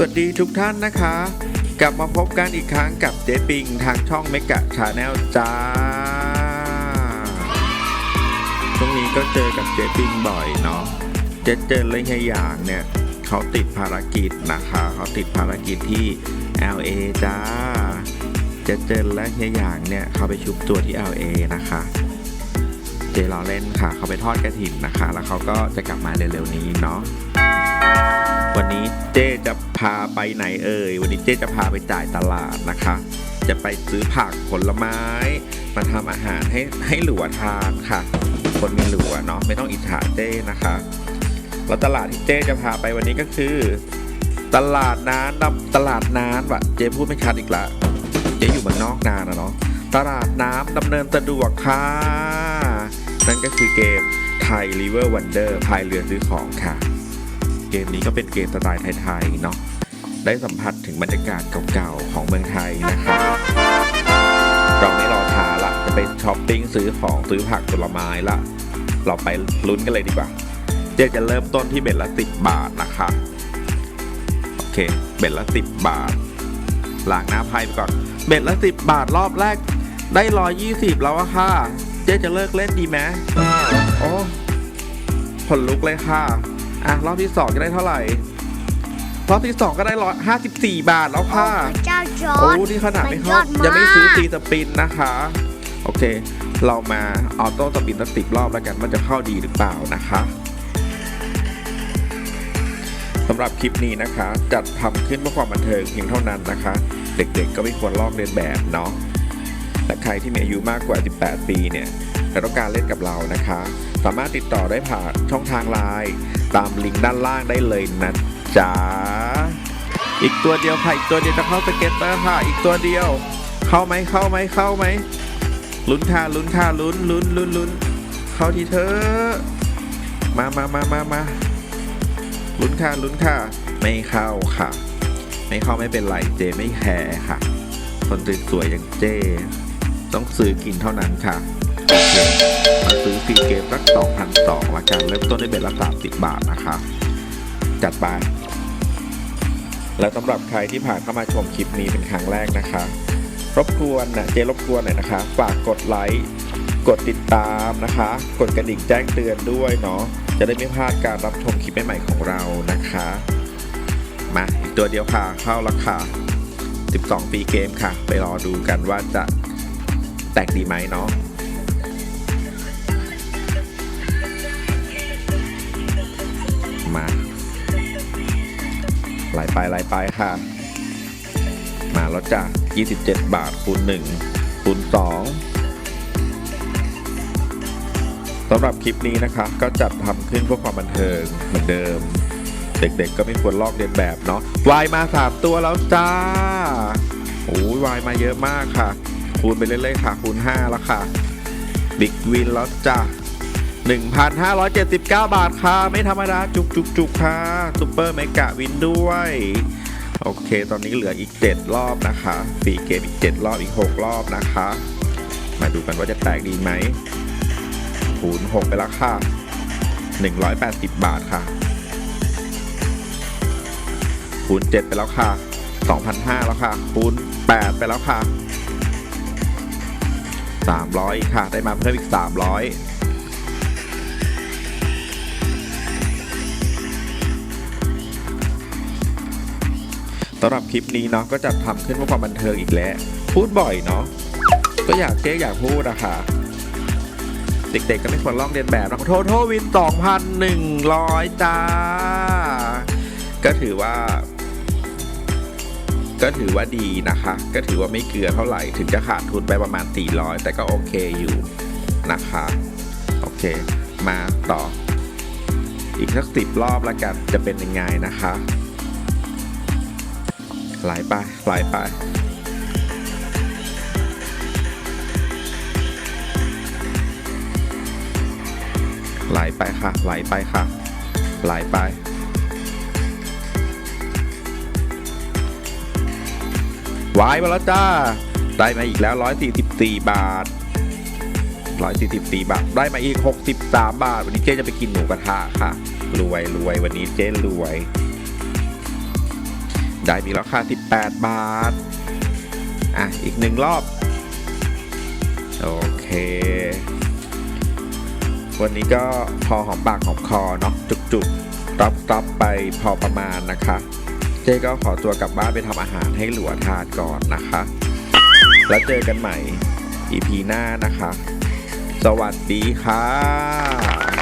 สวัสดีทุกท่านนะคะ กลับมาพบกันอีกครั้งกับเจ๊ปิงทางช่องเมกะชาแนลจ้าช่วงนี้ก็เจอกับเจ๊ปิงบ่อยเนาะเจ๊เจนเลยให้อย่างเนี่ยเขาติดภารกิจนะคะเขาติดภารกิจที่ LA จ้าเจ๊เจนและเฮียอย่างเนี่ยเขาไปชุบตัวที่ LA นะคะเจรอเล่นค่ะเขาไปทอดกระถิ่นนะคะ แล้วเขาก็จะกลับมาเร็วๆนี้เนาะ วันนี้เจ๊จะพาไปไหนเอ่ย วันนี้เจ๊จะพาไปจ่ายตลาดนะคะ จะไปซื้อผักผลไม้ มาทำอาหารให้ให้หลัวทานค่ะ คนมีหลัวเนาะไม่ต้องอิจฉาเจ๊นะคะ แล้วตลาดที่เจ๊จะพาไปวันนี้ก็คือ ตลาดน้ำน้ำตลาดน้ำวะเจ๊พูดไม่ชัดอีกละเจ๊อยู่เมืองนอกนานนะเนาะตลาดน้ำดำเนินสะดวกค่ะ นั่นก็คือเกมไทย River Wonder พายเรือซื้อของค่ะ เกมนี้ก็เป็นเกมสไตล์ไทยๆเนาะได้สัมผัสถึงบรรยากาศเก่าๆของเมืองไทยนะครับเราไม่รอช้าละจะไปช้อปปิ้งซื้อของซื้อผักผลไม้ละเราไปลุ้นกันเลยดีกว่าเจ๊จะเริ่มต้นที่เบ็ดละสิบบาทนะคะโอเคเบ็ดละสิบบาทล้างหน้าไพ่ไปก่อนเบ็ดละสิบบาทรอบแรก ได้ร้อยยี่สิบแล้วอะค่ะเจ๊จะเลิกเล่นดีไหมโอ้ผลลุกเลยค่ะ อะรอบที่สองจะได้เท่าไหร่ รอบที่สองก็ได้ร้อยห้าสิบสี่บาทแล้วค่ะ พระเจ้าจอโอ้ร์ดนี่ขนาดไม่มันยเข้าอดมาก ยังไม่ซื้อตีสปินนะคะ โอเค เรามาออโต้สปินสักสิบรอบแล้วกันมันจะเข้าดีหรือเปล่านะคะสำหรับคลิปนี้นะคะ จัดทำขึ้นเพื่อความบันเทิงเพียงเท่านั้นนะคะ เด็กๆก็ไม่ควรลอกเลียนแบบเนาะและใครที่มีอายุมากกว่า 18 ปีเนี่ย และต้องการเล่นกับเรานะคะ สามารถติดต่อได้ผ่านช่องทางไลน์ตามลิงก์ด้านล่างได้เลยนะจ๊ะอีกตัวเดียวค่ะอีกตัวเดียวจะเข้าสเก็ตเตอร์ค่ะอีกตัวเดียว เข้าไหมเข้าไหมเข้าไหมลุ้นค่ะลุ้นค่ะลุ้นลุ้นลุ้นลุ้นเข้าทีเธอมามามามามาลุ้นค่ะลุ้นค่ะ ไม่เข้าค่ะ ไม่เข้าไม่เป็นไรเจไม่แคร์ค่ะ คนสวยๆอย่างเจ ต้องซื้อกินเท่านั้นค่ะ โอเคมาซื้อฟรีเกมสักสองพันสองละกันเริ่มต้นได้เบ็ดละสามสิบบาทนะคะ จัดไป และสำหรับใครที่ผ่านเข้ามาชมคลิปนี้เป็นครั้งแรกนะคะ รบกวนนะเจรบกวนหน่อยนะคะ ฝากกดไลค์กดติดตามนะคะ กดกระดิ่งแจ้งเตือนด้วยเนาะจะได้ไม่พลาดการรับชมคลิปใหม่ๆของเรานะคะ มาอีกตัวเดียวค่ะเข้าราคา12 ปีเกมค่ะ ไปรอดูกันว่าจะแตกดีไหมเนาะ ไหลไปไหลไปค่ะ มาแล้วจ้ะ27 บาทคูณ1คูณ2สำหรับคลิปนี้นะคะ ก็จัดทำขึ้นเพื่อความบันเทิงเหมือนเดิม เด็กๆก็ไม่ควรลอกเลียนแบบเนาะวายมา3ตัวแล้วจ้าโอ้ยวายมาเยอะมากค่ะ คูณไปเรื่อยๆค่ะ คูณ5แล้วค่ะ บิ๊กวินแล้วจ้า 1,579 บาทค่ะไม่ธรรมดาจุกจุกจุกค่ะซูเปอร์เมกะวินด้วย โอเค ตอนนี้เหลืออีก 7 รอบนะคะฟรีเกมอีก 7 รอบอีก 6 รอบนะคะ มาดูกันว่าจะแตกดีไหมคูณ6ไปแล้วค่ะ 180 บาทค่ะคูณ7ไปแล้วค่ะ2,500แล้วค่ะคูณ8ไปแล้วค่ะ300อีกค่ะ ได้มาเพิ่มอีก 300 สำหรับคลิปนี้เนาะก็จะทำขึ้นเพื่อความบันเทิงอีกแล้ว พูดบ่อยเนาะก็อยากเจ๊อยากพูดอะค่ะเด็กๆก็ไม่ควรลอกเรียนแบบนะโทโทวิน 2,100 จ้า ก็ถือว่า ก็ถือว่าดีนะคะ ก็ถือว่าไม่เกลือเท่าไหร่ ถึงจะขาดทุนไปประมาณ 400 แต่ก็โอเคอยู่นะคะ โอเค มาต่อ อีกสักสิบรอบแล้วกันจะเป็นยังไงนะคะ ไหลไปไหลไปไหลไปค่ะไหลไปค่ะไหลไปวายมาแล้วจ้า ได้มาอีกแล้ว 144 บาท 144 บาท ได้มาอีก 63 บาท วันนี้เจ๊จะไปกินหมูกระทะค่ะ รวยรวยวันนี้เจ๊รวย จ่ายมีราคา 18 บาท อะ อีกหนึ่งรอบ โอเค วันนี้ก็พอหอมปากหอมคอเนาะจุกๆรับรับไปพอประมาณนะคะ เจ๊ก็ขอตัวกลับบ้านไปทำอาหารให้หลัวทานก่อนนะคะ แล้วเจอกันใหม่ EP หน้านะคะ สวัสดีค่ะ